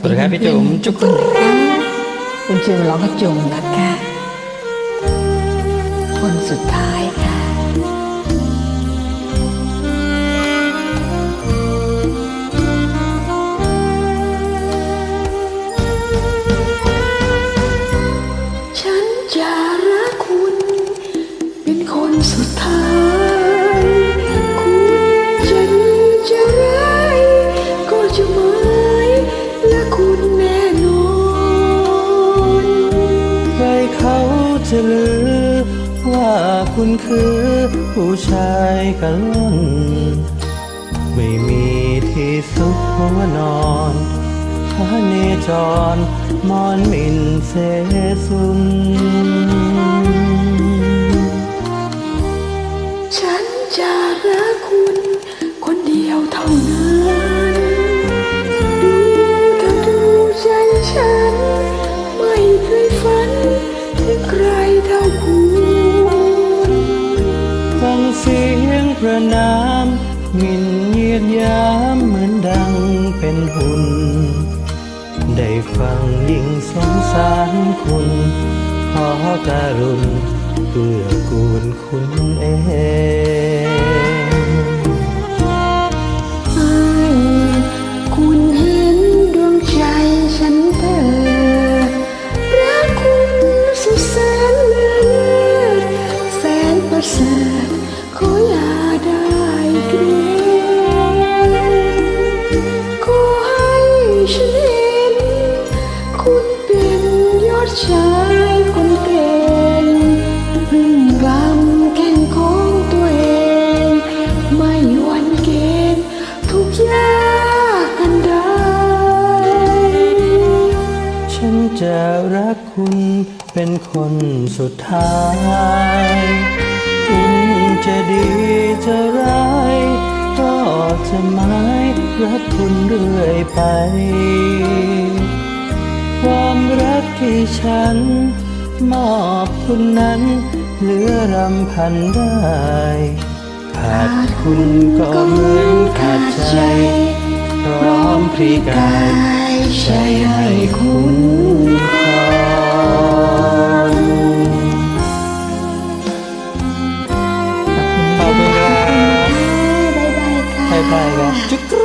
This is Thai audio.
สวัสดีครับพี่จุ๋มจุ๊บคุณนะคะคุณจุ๋มร้องกระจุ๋มนะคะคนสุดท้ายค่ะ ฉันจะือว่าคุณคือผู้ชายกันล่นไม่มีที่สุขหัวนอนพระเนจรมอนมินเสสุนามเหมือนดังเป็นหุ่น ได้ฟังยิ่งสงสารคุณ ขอการุณเพื่อกูลคุณ ชายคนเก่งพึ่งกำแก่งของตัวเอง ไม่หวั่นเกณฑ์ทุกยากกันได้ ฉันจะรักคุณเป็นคนสุดท้าย คุณจะดีจะร้ายก็จะหมายรักคุณเรื่อยไป ฉัน มอบคุณนั้น เหลือรำพันได้ ขาดคุณก็เหมือนขาดใจ พร้อมพรีกายใช้ให้คุณค่าขอบคุณครับบ๊ายบค่ะบ๊ายบายครับ